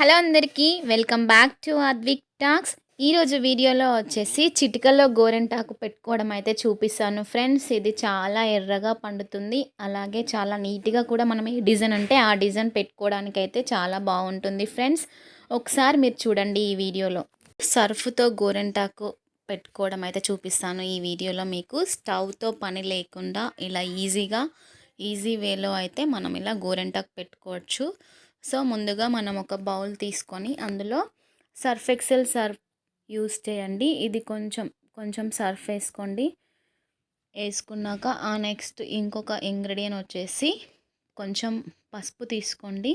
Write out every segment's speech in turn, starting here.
Hello అందరికీ welcome back to Advik talks. ఈరోజు వీడియోలో వచ్చేసి చిటికలో గోరెంటాకు పెట్టుకోవడం అయితే చూపిస్తాను. ఫ్రెండ్స్ ఇది చాలా ఎర్రగా పండుతుంది. అలాగే చాలా నీట్గా కూడా మనం ఏ డిజైన్ అంటే ఆ డిజైన్ పెట్టుకోవడానికి అయితే చాలా బాగుంటుంది. ఫ్రెండ్స్ ఒకసారి మీరు చూడండి ఈ వీడియోలో. సర్ఫ్తో గోరెంటాకు పెట్టుకోవడం అయితే చూపిస్తాను ఈ వీడియోలో మీకు. స్టవ్తో పని లేకుండా ఇలా ఈజీగా ఈజీ వేలో అయితే మనం ఇలా గోరెంటాకు పెట్టుకోవచ్చు. సో ముందుగా మనం ఒక బౌల్ తీసుకొని అందులో సర్ఫ్ ఎక్సెల్ సర్ఫ్ యూస్ చేయండి. ఇది కొంచెం కొంచెం సర్ఫ్ వేసుకోండి. వేసుకున్నాక ఆ నెక్స్ట్ ఇంకొక ఇంగ్రీడియంట్ వచ్చేసి కొంచెం పసుపు తీసుకోండి.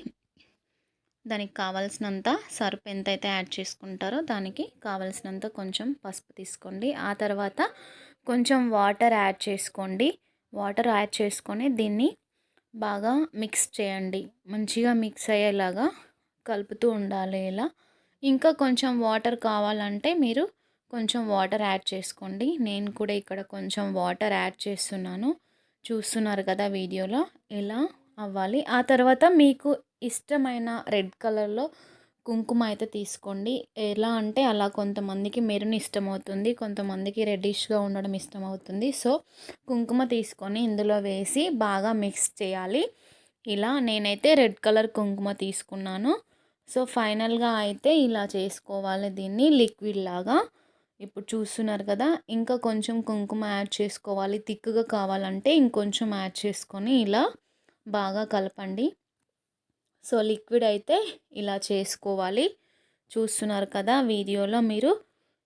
దానికి కావాల్సినంత సర్ఫ్ ఎంతైతే యాడ్ చేసుకుంటారో దానికి కావాల్సినంత కొంచెం పసుపు తీసుకోండి. ఆ తర్వాత కొంచెం వాటర్ యాడ్ చేసుకోండి. వాటర్ యాడ్ చేసుకొని దీన్ని బాగా మిక్స్ చేయండి. మంచిగా మిక్స్ అయ్యేలాగా కలుపుతూ ఉండాలి ఇలా. ఇంకా కొంచెం వాటర్ కావాలంటే మీరు కొంచెం వాటర్ యాడ్ చేసుకోండి. నేను కూడా ఇక్కడ కొంచెం వాటర్ యాడ్ చేస్తున్నాను. చూస్తున్నారు కదా వీడియోలో. ఇలా అవ్వాలి. ఆ తర్వాత మీకు ఇష్టమైన రెడ్ కలర్లో కుంకుమ అయితే తీసుకోండి. ఎలా అంటే అలా కొంతమందికి మెరూన్ ఇష్టమవుతుంది కొంతమందికి రెడ్డిష్గా ఉండడం ఇష్టమవుతుంది. సో కుంకుమ తీసుకొని ఇందులో వేసి బాగా మిక్స్ చేయాలి. ఇలా నేనైతే రెడ్ కలర్ కుంకుమ తీసుకున్నాను. సో ఫైనల్గా అయితే ఇలా చేసుకోవాలి దీన్ని లిక్విడ్ లాగా. ఇప్పుడు చూస్తున్నారు కదా ఇంకా కొంచెం కుంకుమ యాడ్ చేసుకోవాలి. తిక్కుగా కావాలంటే ఇంకొంచెం యాడ్ చేసుకొని ఇలా బాగా కలపండి. సో లిక్విడ్ అయితే ఇలా చేసుకోవాలి. చూస్తున్నారు కదా వీడియోలో మీరు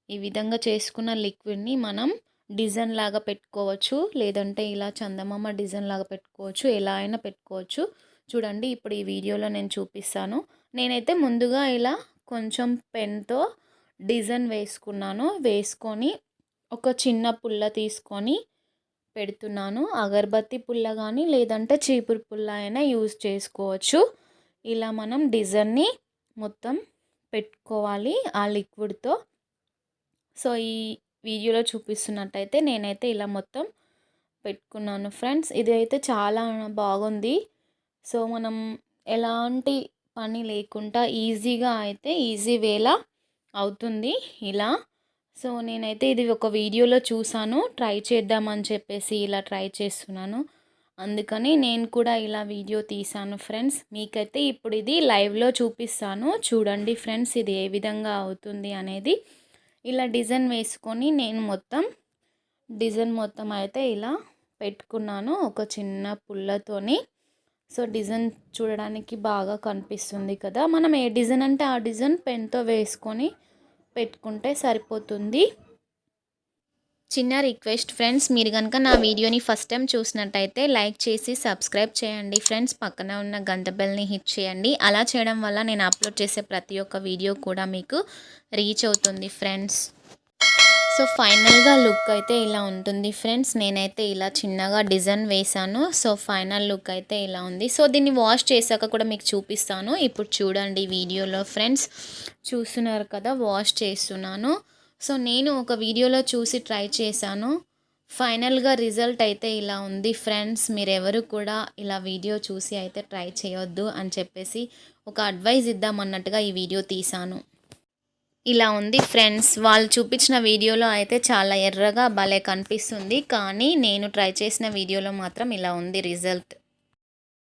ఈ విధంగా చేసుకున్న లిక్విడ్ని మనం డిజైన్ లాగా పెట్టుకోవచ్చు. లేదంటే ఇలా చందమామ డిజైన్ లాగా పెట్టుకోవచ్చు. ఎలా అయినా పెట్టుకోవచ్చు. చూడండి ఇప్పుడు ఈ వీడియోలో నేను చూపిస్తాను. నేనైతే ముందుగా ఇలా కొంచెం పెన్తో డిజైన్ వేసుకున్నాను. వేసుకొని ఒక చిన్న పుల్ల తీసుకొని పెడుతున్నాను. అగరబత్తి పుల్ల కానీ లేదంటే చీపురు పుల్ల అయినా యూజ్ చేసుకోవచ్చు. ఇలా మనం డిజైన్ని మొత్తం పెట్టుకోవాలి ఆ లిక్విడ్తో. సో ఈ వీడియోలో చూపిస్తున్నట్టయితే నేనైతే ఇలా మొత్తం పెట్టుకున్నాను ఫ్రెండ్స్. ఇది అయితే చాలా బాగుంది. సో మనం ఎలాంటి పని లేకుండా ఈజీగా అయితే ఈజీ వేలా అవుతుంది ఇలా. సో నేనైతే ఇది ఒక వీడియోలో చూసాను ట్రై చేద్దామని చెప్పేసి ఇలా ట్రై చేస్తున్నాను. అందుకని నేను కూడా ఇలా వీడియో తీసాను ఫ్రెండ్స్. మీకైతే ఇప్పుడు ఇది లైవ్లో చూపిస్తాను. చూడండి ఫ్రెండ్స్ ఇది ఏ విధంగా అవుతుంది అనేది. ఇలా డిజైన్ వేసుకొని నేను మొత్తం డిజైన్ మొత్తం అయితే ఇలా పెట్టుకున్నాను ఒక చిన్న పుల్లతోని. సో డిజైన్ చూడడానికి బాగా కనిపిస్తుంది కదా. మనం ఏ డిజైన్ అంటే ఆ డిజైన్ పెన్తో వేసుకొని పెట్టుకుంటే సరిపోతుంది. చిన్న రిక్వెస్ట్ ఫ్రెండ్స్ మీరు కనుక నా వీడియోని ఫస్ట్ టైం చూసినట్టయితే లైక్ చేసి సబ్స్క్రైబ్ చేయండి. ఫ్రెండ్స్ పక్కన ఉన్న గంట బెల్ని హిట్ చేయండి. అలా చేయడం వల్ల నేను అప్లోడ్ చేసే ప్రతి ఒక్క వీడియో కూడా మీకు రీచ్ అవుతుంది ఫ్రెండ్స్. సో ఫైనల్గా లుక్ అయితే ఇలా ఉంటుంది ఫ్రెండ్స్. నేనైతే ఇలా చిన్నగా డిజైన్ వేశాను. సో ఫైనల్ లుక్ అయితే ఇలా ఉంది. సో దీన్ని వాష్ చేశాక కూడా మీకు చూపిస్తాను. ఇప్పుడు చూడండి వీడియోలో ఫ్రెండ్స్ చూస్తున్నారు కదా వాష్ చేస్తున్నాను. సో నేను ఒక వీడియోలో చూసి ట్రై చేశాను. ఫైనల్గా రిజల్ట్ అయితే ఇలా ఉంది. ఫ్రెండ్స్ మీరెవరు కూడా ఇలా వీడియో చూసి అయితే ట్రై చేయొద్దు అని చెప్పేసి ఒక అడ్వైజ్ ఇద్దామన్నట్టుగా ఈ వీడియో తీశాను. ఇలా ఉంది ఫ్రెండ్స్. వాళ్ళు చూపించిన వీడియోలో అయితే చాలా ఎర్రగా భలే కనిపిస్తుంది. కానీ నేను ట్రై చేసిన వీడియోలో మాత్రం ఇలా ఉంది రిజల్ట్.